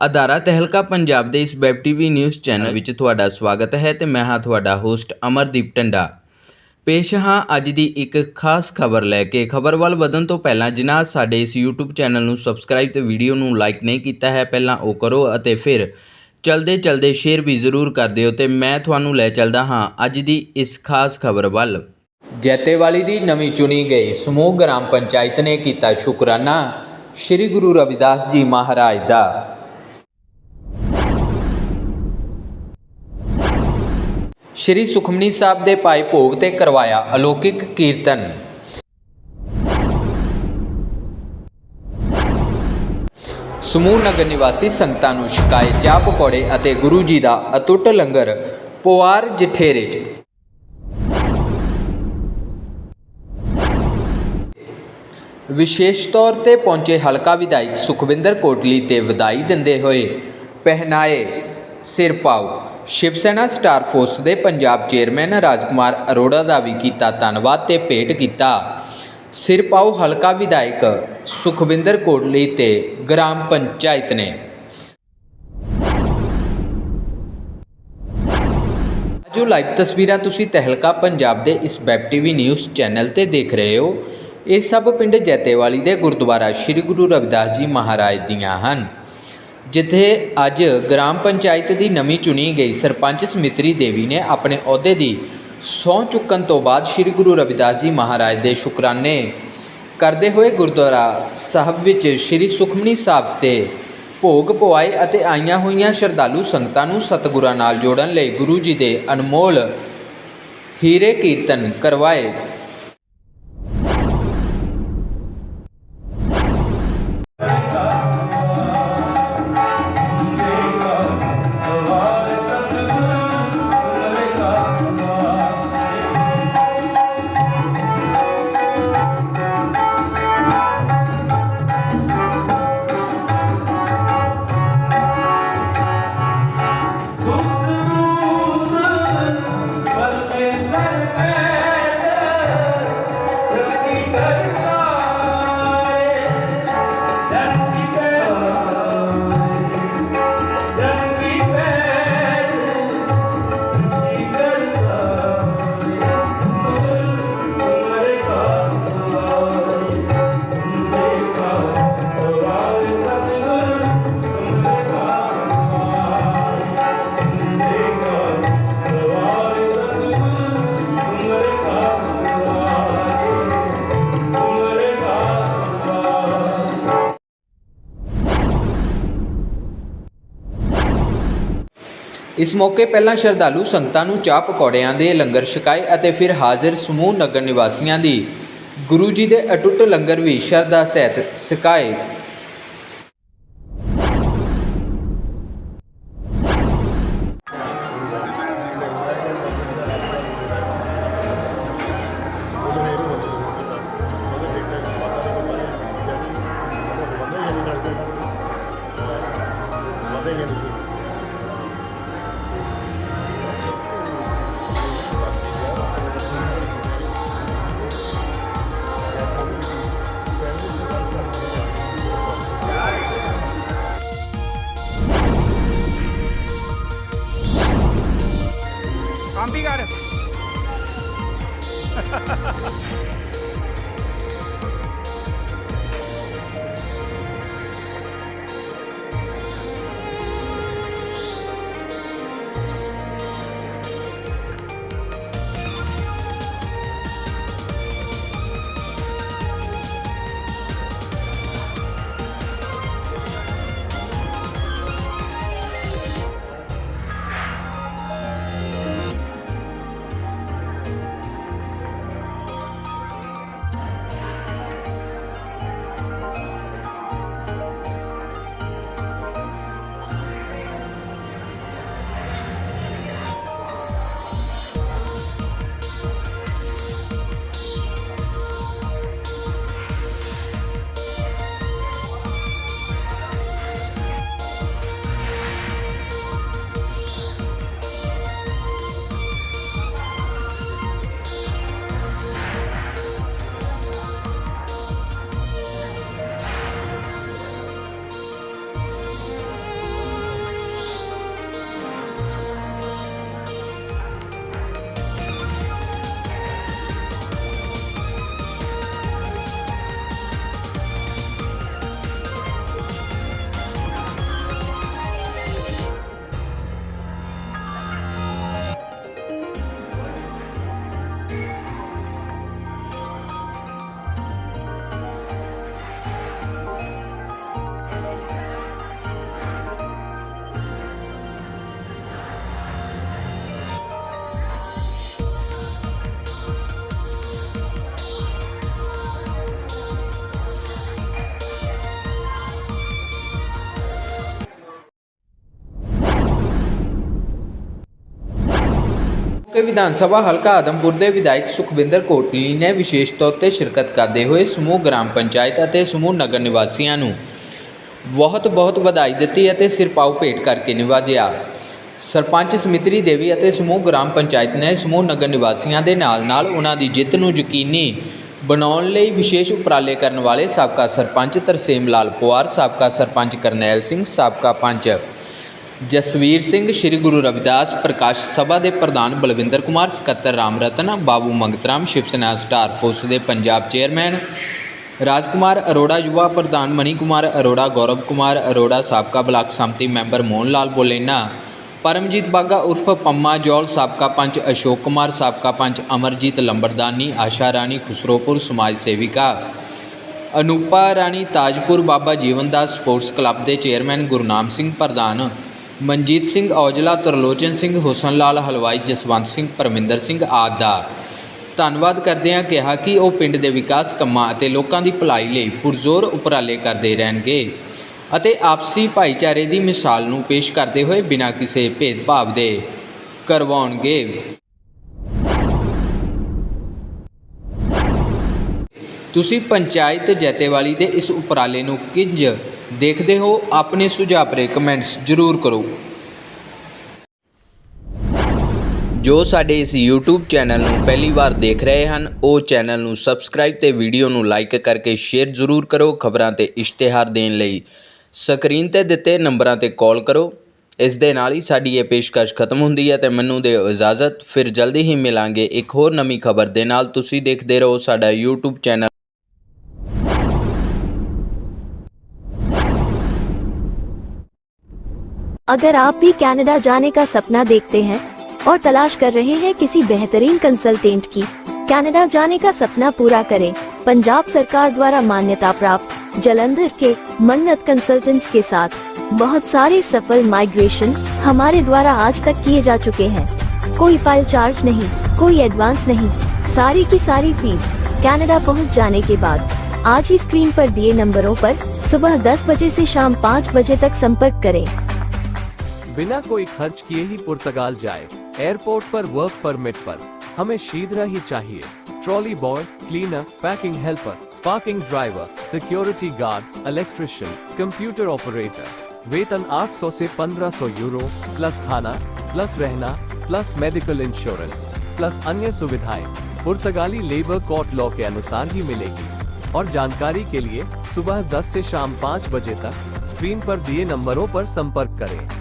ਅਦਾਰਾ ਤਹਿਲਕਾ ਪੰਜਾਬ ਦੇ ਇਸ web TV news channel ਵਿੱਚ ਤੁਹਾਡਾ ਸਵਾਗਤ ਹੈ ਤੇ ਮੈਂ ਹਾਂ ਤੁਹਾਡਾ ਹੋਸਟ ਅਮਰਦੀਪ ਟੰਡਾ। ਪੇਸ਼ ਹਾਂ ਅੱਜ ਦੀ ਇੱਕ ਖਾਸ ਖਬਰ ਲੈ ਕੇ। ਖਬਰ ਵੱਲ ਵਧਣ ਤੋਂ ਪਹਿਲਾਂ ਜਿਨ੍ਹਾਂ ਸਾਡੇ ਇਸ YouTube ਚੈਨਲ ਨੂੰ ਸਬਸਕ੍ਰਾਈਬ ਤੇ ਵੀਡੀਓ ਨੂੰ ਲਾਈਕ ਨਹੀਂ ਕੀਤਾ ਹੈ, ਪਹਿਲਾਂ ਉਹ ਕਰੋ ਅਤੇ ਫਿਰ ਚਲਦੇ ਚਲਦੇ ਸ਼ੇਅਰ ਵੀ ਜ਼ਰੂਰ ਕਰ ਦਿਓ ਤੇ ਮੈਂ ਤੁਹਾਨੂੰ ਲੈ ਚੱਲਦਾ ਹਾਂ ਅੱਜ ਦੀ ਇਸ ਖਾਸ ਖਬਰ ਵੱਲ। ਜੈਤੇਵਾਲੀ ਦੀ ਨਵੀਂ ਚੁਣੀ ਗਈ ਸਮੂਹ ਗ੍ਰਾਮ ਪੰਚਾਇਤ ਨੇ ਕੀਤਾ ਸ਼ੁਕਰਾਨਾ। ਸ੍ਰੀ ਗੁਰੂ ਰਵਿਦਾਸ ਜੀ ਮਹਾਰਾਜ ਦਾ ਸ਼੍ਰੀ ਸੁਖਮਨੀ ਸਾਹਿਬ ਦੇ ਪਾਏ ਭੋਗ ਤੇ ਕਰਵਾਇਆ ਅਲੌਕਿਕ ਕੀਰਤਨ। ਸਮੂਹ ਨਗਰ ਨਿਵਾਸੀ ਸੰਗਤਾਂ ਨੂੰ ਛਕਾਏ ਚਾਹ ਪਕੌੜੇ ਅਤੇ ਗੁਰੂ ਜੀ ਦਾ ਅਤੁੱਟ ਲੰਗਰ ਪਵਾਰ ਜਠੇਰੇ 'ਚ। ਵਿਸ਼ੇਸ਼ ਤੌਰ ਤੇ ਪਹੁੰਚੇ ਹਲਕਾ ਵਿਧਾਇਕ ਸੁਖਵਿੰਦਰ ਕੋਟਲੀ ਤੇ ਵਧਾਈ ਦਿੰਦੇ ਹੋਏ ਪਹਿਨਾਏ ਸਿਰ ਪਾਉ ਸ਼ਿਵ ਸੈਨਾ ਸਟਾਰ ਫੋਰਸ ਦੇ ਪੰਜਾਬ ਚੇਅਰਮੈਨ ਰਾਜਕੁਮਾਰ ਅਰੋੜਾ ਦਾ ਵੀ ਕੀਤਾ ਧੰਨਵਾਦ ਤੇ ਭੇਟ ਕੀਤਾ। ਸਿਰ ਪਾਉ ਹਲਕਾ ਵਿਧਾਇਕ ਸੁਖਵਿੰਦਰ ਕੋਟਲੀ ਤੇ ਗ੍ਰਾਮ ਪੰਚਾਇਤ ਨੇ। ਜੋ ਲਾਈਵ ਤਸਵੀਰਾਂ ਤੁਸੀਂ ਤਹਿਲਕਾ ਪੰਜਾਬ ਦੇ ਇਸ ਵੈਬ ਟੀਵੀ ਨਿਊਜ਼ ਚੈਨਲ ਤੇ ਦੇਖ ਰਹੇ ਹੋ। ਇਹ ਸਭ ਪਿੰਡ ਜੈਤੇਵਾਲੀ ਦੇ ਗੁਰਦੁਆਰਾ ਸ੍ਰੀ ਗੁਰੂ ਰਵਿਦਾਸ ਜੀ ਮਹਾਰਾਜ ਦੀਆਂ ਹਨ। ਜਿੱਥੇ ਅੱਜ ਗ੍ਰਾਮ ਪੰਚਾਇਤ ਦੀ ਨਵੀਂ ਚੁਣੀ ਗਈ ਸਰਪੰਚ ਸਮਿਤਰੀ ਦੇਵੀ ਨੇ ਆਪਣੇ ਅਹੁਦੇ ਦੀ ਸਹੁੰ ਚੁੱਕਣ ਤੋਂ ਬਾਅਦ ਸ੍ਰੀ ਗੁਰੂ ਰਵਿਦਾਸ ਜੀ ਮਹਾਰਾਜ ਦੇ ਸ਼ੁਕਰਾਨੇ ਕਰਦੇ ਹੋਏ ਗੁਰਦੁਆਰਾ ਸਾਹਿਬ ਵਿੱਚ ਸ੍ਰੀ ਸੁਖਮਨੀ ਸਾਹਿਬ ਤੇ ਭੋਗ ਪਵਾਏ ਅਤੇ ਆਈਆਂ ਹੋਈਆਂ ਸ਼ਰਧਾਲੂ ਸੰਗਤਾਂ ਨੂੰ ਸਤਿਗੁਰਾਂ ਨਾਲ ਜੋੜਨ ਲਈ ਗੁਰੂ ਜੀ ਦੇ ਅਨਮੋਲ ਹੀਰੇ ਕੀਰਤਨ ਕਰਵਾਏ। ਇਸ ਮੌਕੇ ਪਹਿਲਾਂ ਸ਼ਰਧਾਲੂ ਸੰਗਤਾਂ ਨੂੰ ਚਾਹ ਪਕੌੜਿਆਂ ਦੇ ਲੰਗਰ ਛਕਾਏ ਅਤੇ ਫਿਰ ਹਾਜ਼ਰ ਸਮੂਹ ਨਗਰ ਨਿਵਾਸੀਆਂ ਦੀ ਗੁਰੂ ਜੀ ਦੇ ਅਟੁੱਟ ਲੰਗਰ ਵੀ ਸ਼ਰਧਾ ਸਹਿਤ ਛਕਾਏ। ਕੰਮ Ha ha ha! ਕਿ ਵਿਧਾਨ ਸਭਾ ਹਲਕਾ ਆਦਮਪੁਰ ਦੇ ਵਿਧਾਇਕ ਸੁਖਵਿੰਦਰ ਕੋਟਲੀ ਨੇ ਵਿਸ਼ੇਸ਼ ਤੌਰ ਤੇ ਸ਼ਿਰਕਤ ਕਰਦੇ ਹੋਏ ਸਮੂਹ ਗ੍ਰਾਮ ਪੰਚਾਇਤ ਅਤੇ ਸਮੂਹ ਨਗਰ ਨਿਵਾਸੀਆਂ ਨੂੰ ਬਹੁਤ ਬਹੁਤ ਵਧਾਈ ਦਿੱਤੀ ਅਤੇ ਸਿਰਪਾਉ ਭੇਟ ਕਰਕੇ ਨਿਵਾਜਿਆ। ਸਰਪੰਚ ਸਮਿਤਰੀ ਦੇਵੀ ਅਤੇ ਸਮੂਹ ਗ੍ਰਾਮ ਪੰਚਾਇਤ ਨੇ ਸਮੂਹ ਨਗਰ ਨਿਵਾਸੀਆਂ ਦੇ ਨਾਲ ਨਾਲ ਉਹਨਾਂ ਦੀ ਜਿੱਤ ਨੂੰ ਯਕੀਨੀ ਬਣਾਉਣ ਲਈ ਵਿਸ਼ੇਸ਼ ਉਪਰਾਲੇ ਕਰਨ ਵਾਲੇ ਸਾਬਕਾ ਸਰਪੰਚ ਤਰਸੇਮ ਲਾਲ ਪਵਾਰ ਸਾਬਕਾ ਸਰਪੰਚ ਕਰਨੈਲ ਸਿੰਘ, ਸਾਬਕਾ ਪੰਚ ਜਸਵੀਰ ਸਿੰਘ ਸ੍ਰੀ ਗੁਰੂ ਰਵਿਦਾਸ ਪ੍ਰਕਾਸ਼ ਸਭਾ ਦੇ ਪ੍ਰਧਾਨ ਬਲਵਿੰਦਰ ਕੁਮਾਰ, ਸਕੱਤਰ ਰਾਮ ਰਤਨ, ਬਾਬੂ ਮੰਗਤਰਾਮ ਸ਼ਿਵ ਸੈਨਾ, ਸਟਾਰ ਫੋਰਸ ਦੇ ਪੰਜਾਬ ਚੇਅਰਮੈਨ ਰਾਜਕੁਮਾਰ ਅਰੋੜਾ, ਯੁਵਾ ਪ੍ਰਧਾਨ ਮਨੀ ਕੁਮਾਰ ਅਰੋੜਾ, ਗੌਰਵ ਕੁਮਾਰ ਅਰੋੜਾ, ਸਾਬਕਾ ਬਲਾਕ ਸੰਮਤੀ ਮੈਂਬਰ ਮੋਹਨ ਲਾਲ ਬੋਲੇਨਾ, ਪਰਮਜੀਤ ਬਾਗਾ ਉਰਫ ਪੰਮਾ ਜੋਲ, ਸਾਬਕਾ ਪੰਚ ਅਸ਼ੋਕ ਕੁਮਾਰ, ਸਾਬਕਾ ਪੰਚ ਅਮਰਜੀਤ ਲੰਬੜਦਾਨੀ, ਆਸ਼ਾ ਰਾਣੀ ਖੁਸਰੋਪੁਰ, ਸਮਾਜ ਸੇਵਿਕਾ। ਅਨੂਪਾ ਰਾਣੀ ਤਾਜਪੁਰ, ਬਾਬਾ ਜੀਵਨਦਾਸ ਸਪੋਰਟਸ ਕਲੱਬ ਦੇ ਚੇਅਰਮੈਨ ਗੁਰਨਾਮ ਸਿੰਘ ਪ੍ਰਧਾਨ। ਮਨਜੀਤ ਸਿੰਘ ਔਜਲਾ, ਤਰਲੋਚਨ ਸਿੰਘ ਹੁਸਨ ਲਾਲ ਹਲਵਾਈ ਜਸਵੰਤ ਸਿੰਘ, ਪਰਮਿੰਦਰ ਸਿੰਘ ਆਦਿ ਦਾ ਧੰਨਵਾਦ ਕਰਦਿਆਂ ਕਿਹਾ ਕਿ ਉਹ ਪਿੰਡ ਦੇ ਵਿਕਾਸ ਕੰਮਾਂ ਅਤੇ ਲੋਕਾਂ ਦੀ ਭਲਾਈ ਲਈ ਪੁਰਜ਼ੋਰ ਉਪਰਾਲੇ ਕਰਦੇ ਰਹਿਣਗੇ ਅਤੇ ਆਪਸੀ ਭਾਈਚਾਰੇ ਦੀ ਮਿਸਾਲ ਨੂੰ ਪੇਸ਼ ਕਰਦੇ ਹੋਏ ਬਿਨਾਂ ਕਿਸੇ ਭੇਦਭਾਵ ਦੇ ਕਰਵਾਉਣਗੇ। ਤੁਸੀਂ ਪੰਚਾਇਤ ਜੈਤੇਵਾਲੀ ਦੇ ਇਸ ਉਪਰਾਲੇ ਨੂੰ ਕਿੰਜ ਦੇਖਦੇ ਹੋ ਆਪਣੇ ਸੁਝਾਅ ਭਰੇ ਕਮੈਂਟਸ ਜ਼ਰੂਰ ਕਰੋ। ਜੋ ਸਾਡੇ ਇਸ YouTube ਚੈਨਲ ਨੂੰ ਪਹਿਲੀ ਵਾਰ ਦੇਖ ਰਹੇ ਹਨ, ਉਹ ਚੈਨਲ ਨੂੰ ਸਬਸਕ੍ਰਾਈਬ ਤੇ ਵੀਡੀਓ ਨੂੰ ਲਾਈਕ ਕਰਕੇ ਸ਼ੇਅਰ ਜ਼ਰੂਰ ਕਰੋ, ਖਬਰਾਂ ਤੇ ਇਸ਼ਤਿਹਾਰ ਦੇਣ ਲਈ। ਸਕਰੀਨ ਤੇ ਦਿੱਤੇ ਨੰਬਰਾਂ ਤੇ ਕਾਲ ਕਰੋ। ਇਸ ਦੇ ਨਾਲ ਹੀ ਸਾਡੀ ਇਹ ਪੇਸ਼ਕਸ਼ ਖਤਮ ਹੁੰਦੀ ਹੈ ਤੇ ਮੈਨੂੰ ਦਿਓ ਇਜਾਜ਼ਤ। ਫਿਰ ਜਲਦੀ ਹੀ ਮਿਲਾਂਗੇ ਇੱਕ ਹੋਰ ਨਵੀਂ ਖਬਰ ਦੇ ਨਾਲ। ਤੁਸੀਂ ਦੇਖਦੇ ਰਹੋ ਸਾਡਾ YouTube ਚੈਨਲ अगर आप भी कनाडा जाने का सपना देखते हैं और तलाश कर रहे हैं किसी बेहतरीन कंसल्टेंट की कनाडा जाने का सपना पूरा करें। पंजाब सरकार द्वारा मान्यता प्राप्त, जलंधर के मन्नत कंसल्टेंट्स के साथ। बहुत सारे सफल माइग्रेशन हमारे द्वारा आज तक किए जा चुके हैं। कोई फ़ाइल चार्ज नहीं, कोई एडवांस नहीं, सारी की सारी फ़ीस कनाडा पहुँच जाने के बाद। आज ही स्क्रीन पर दिए नंबरों पर सुबह 10 बजे से शाम 5 बजे तक संपर्क करें। बिना कोई खर्च किए ही पुर्तगाल जाए। एयरपोर्ट पर वर्क परमिट पर। हमें शीघ्र ही चाहिए। Trolley boy cleaner packing helper parking driver security guard electrician computer operator वेतन 800 से 1500 यूरो प्लस खाना प्लस रहना प्लस मेडिकल इंश्योरेंस प्लस अन्य सुविधाएँ। पुर्तगाली लेबर कोर्ट लॉ के अनुसार ही मिलेगी। और जानकारी के लिए सुबह 10 से शाम 5 बजे तक स्क्रीन पर दिए नंबरों पर संपर्क करें।